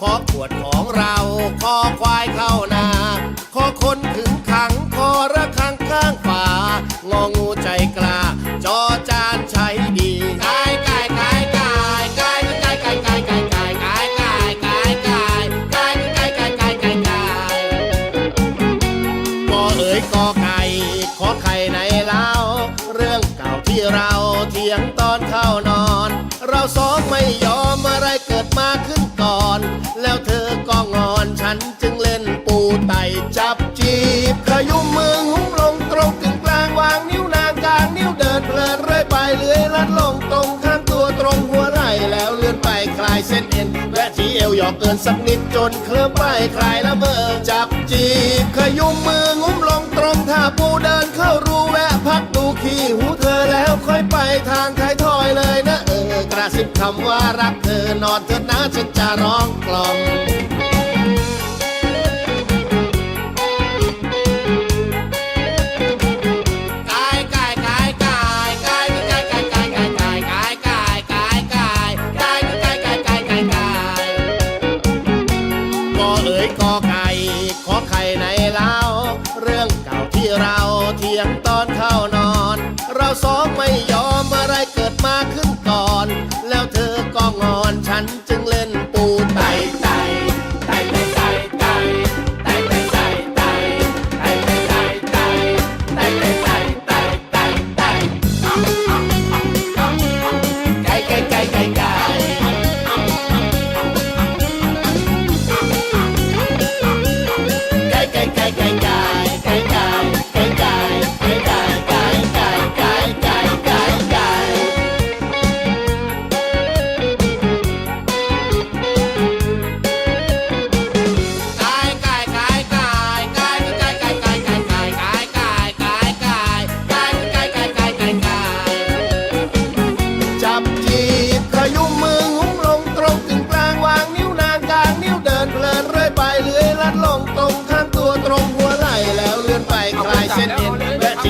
ขอขวด ฉันจึงเล่นปูไตจับจีบขยุมมือหุ้มลงตรงกึ่งกลางวางนิ้วนางกลางนิ้วเดินเพลินเรื่อยไปเลื้อยลัดลงตรงข้างตัวตรงหัวไหล่แล้วเลื่อนไปคลายเส้นเอ็นและทีเอวหยอกเกินสักนิดจนเคลิ้มไปคลายละเมอจับจีบขยุมมืองุ้มลงตรงท่าปูเดินเข้ารูแวะพักดูขี้หูเธอแล้วค่อยไปทางท้ายทอยเลยนะเออกระซิบคำว่ารักเธอนอนเถิดนะฉันจะร้องกล่อม ยกอไก่ขอไข่ในเล้าเรื่องเก่าที่เราเทียงตอนเข้านอน เราสองไม่ยอมอะไรเกิดมาขึ้นก่อน แล้วเธอก็งอนฉันจึงเล่น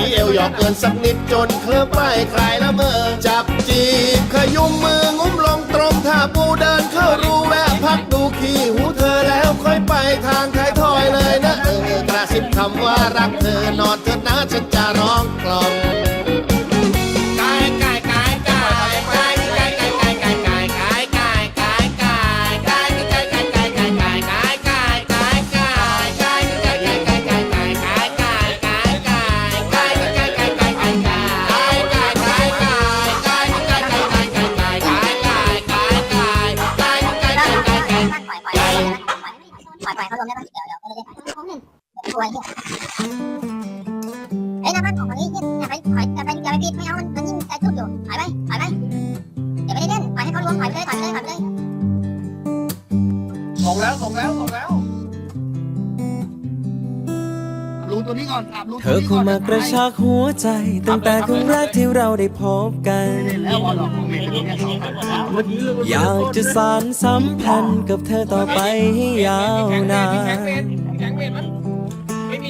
ีเอวหยอกเกินสักนิดจนเคลิ้มไปคลายละเมอจับจีบขยุมมืองุ้มลงตรงท่าปูเดินเข้ารูแวะพักดูขี้หูเธอแล้วค่อยไปทางท้ายทอยเลยนะเออกระซิบคำว่ารักเธอนอนเธอนะฉันจะร้องกล่อม ปะเดี๋ยวเดี๋ยวไม่ได้เขาหนึ่งกลัวเนี่ยเฮ้ยน้ำมันของคนนี้เนี่ยอย่าไปถอยอย่าไปอย่าไปปิดไม่เอามันมันยิ่งใจจุดอยู่ถอยไปถอยไปเดี๋ยวไม่ได้เล่นปล่อยให้เขารวมถอยไปเลยถอยไปเลยถอยไปเลยส่งแล้วส่งแล้วส่งแล้วรูตัวนี้ก่อนครับรูเธตัวอนี้เข้าก่อนมากระชากหัวใจ ตั้งแต่ครั้งแรกที่เราได้พบกันแล้วบอลออกของเมย์เป็นยังไงสองพันเมื่อกี้เรื่องอยากจะสานสัมพันธ์กับเธอต่อไปให้ยาวนาน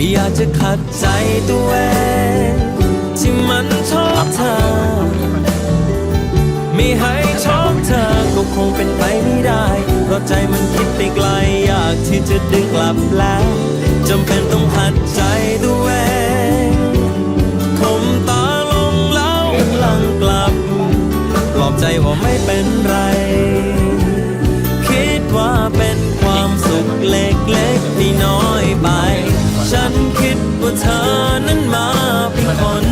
ไม่อยากจะขัดใจตัวเองที่มันชอบเธอ ไม่ให้ชอบเธอก็คงเป็นไปไม่ได้ เพราะใจมันคิดไปไกลอยากที่จะดึงกลับแล้วจำเป็นต้องหัดใจตัวเองคมตาลงแล้วหลังกลับ ปลอบใจว่าไม่เป็นไร คิดว่าเป็นความสุขเล็กๆที่น้อยไป ฉันคิดว่าเธอนั้นมาเป็นคน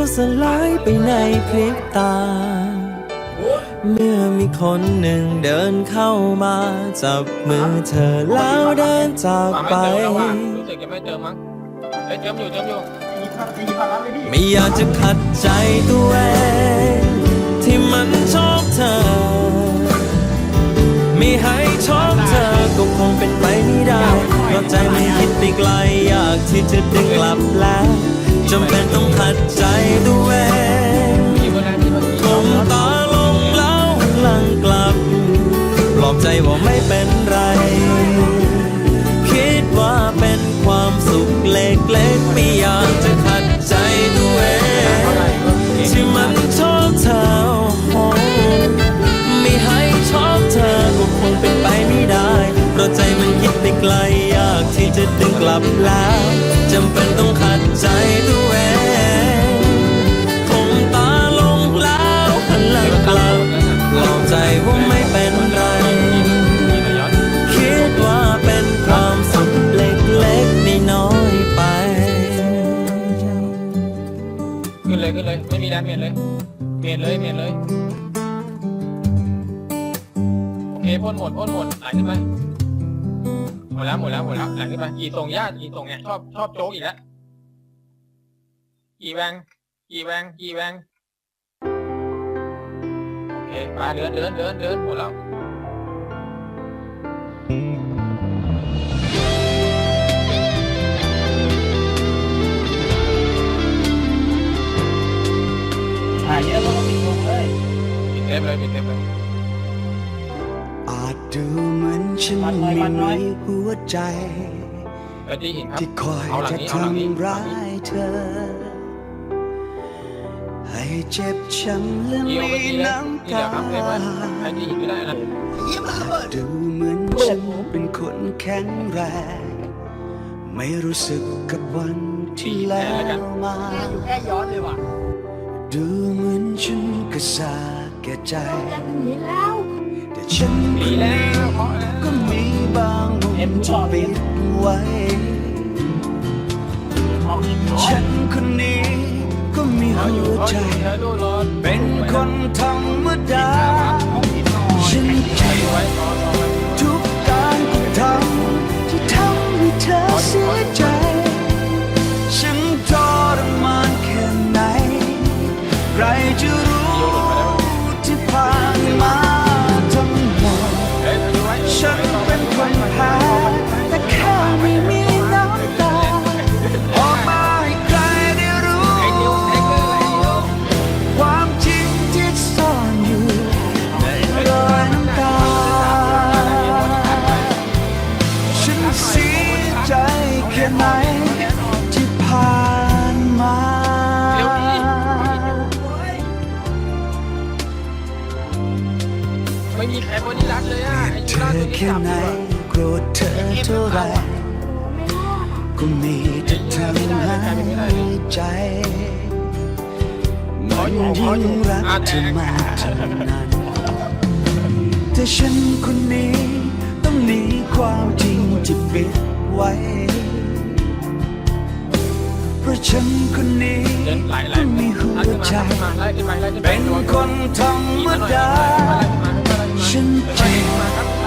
ก็สลายไปในพริบตา เมื่อมีคนหนึ่งเดินเข้ามา จับมือเธอแล้วเดินจากมาไป ไม่เจอแล้วว่ะรู้สึกจะไม่เจอมั้งเอ้ยเจออยู่เจออยู่ไม่อยากจะขัดใจตัวเองที่มันชอบเธอ ไม่ให้ ราะใจมันคิดไปไกลอยากที่จะดึงกลับแล้วจำเป็นต้องขัดใจด้วเองมีเวลาที่มันคมตาลงแล้วลังกลับ ปลอบใจว่าไม่เป็นไร คิดว่าเป็นความสุขเล็กๆไม่อยากจะ ไกลอยากที่จะดึงกลับแล้วจำเป็นต้องขัดใจตัวเองคงตาลงแล้วหันหลังกลับปลอบใจว่าไม่เป็นไร คิดว่าเป็นความสุขเล็กๆน้อยไป ขึ้นเลยขึ้นเลย ไม่มีแรงเปลี่ยนเลย เปลี่ยนเลยเปลี่ยนเลย โอเคพ่นหมดพ่นหมดไหลขึ้นไปห มดแล้วหมดแล้วหมดแล้วไหลขึ้นไปกี่ส่งญาติกี่ส่งเนี่ยชอบชอบโจ๊กอีกแล้วกี่แวงกี่แวงกี่แวงโอเคไปเดินเดินเดินเดินหมดแล้วถ่ายเยอะก็ต้องปิดวงเลยปิดเทปเลยปิดเทปเลยอาจดูเหมือนฉันไม่มีหัว ใจไปที่หินครับ ที่คอยเอาหลังจะนี้เอาหลังนี้ ทำร้ายเธอ ให้เจ็บช้ำและเกี่ยวมีไปทีเลยน้ำทีเดีตายวครับเทปไว้ไปที่หินไม่ได้นะอาจดูเหมือนฉันเป็นคนแข็งแรง ไม่รู้สึกกับวันที่แล้วมา อยู่แค่ย้อนเลยว่ะดูเหมือนฉันก็สาแก่ใจ แต่ฉันคดีนแล้นี้วเพราะแล้ว ก็มีบาง มุมที่ปิดไว้ฉันคนนี้ก็มีหัวใจเธอดูรอเป็นคนธรรมดา ไหนที่ผ่านมา ไม่มีใครบนนี้รักเลยอะไอ้เธยูราอตัวนี้แค่จับไหนอยู่โกรธเธอเท่าไรก็มีแต่ทำให้ใจมันยิ่งรักเธอมากเท่านั้นแต่ฉันคนนี้ต้องหนีความจริงที่ปิดไว้เพ ราะฉันคนนี้เดินไหลไหลก็มีหัวไล่ขึ้นใจมาไล่ขึ้นมาไล่ขึ้นไปเป็นคนธรรมดาฉันเจ็บ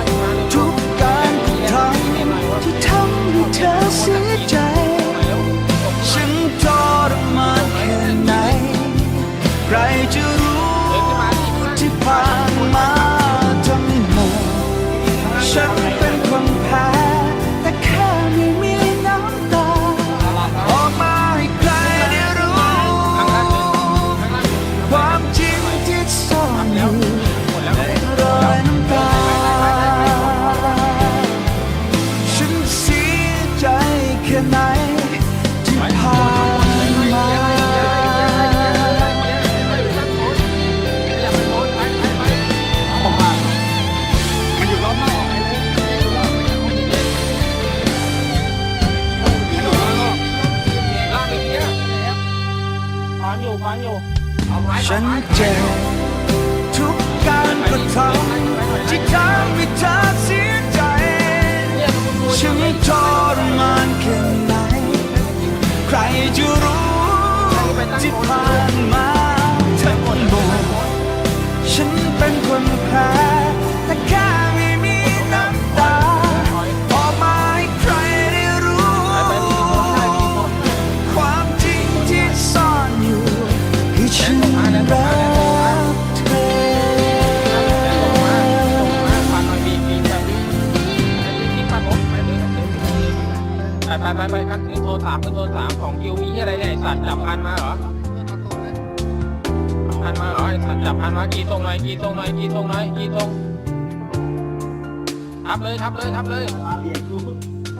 เจ็บทุกการกระทำที่ทำให้เธอเสียใจ ฉันทรมานแค่ไหน ใครจะรู้ที่ผ่านมาทั้งหมดฉันเป็นคนแพ้ ไปไปคันขึ้นโทรสามขึ้นโทรสามของคิวมีที่อะไรเนี่ยไอ้สัตว์จับพันมาเหรอพันมาเหรอไอ้สัตว์จับพันมากี่ตรงหน่อยกี่ตรงหน่อยกี่ตรงหน่อยกี่ตรงทับเลยทับเลยทับเลย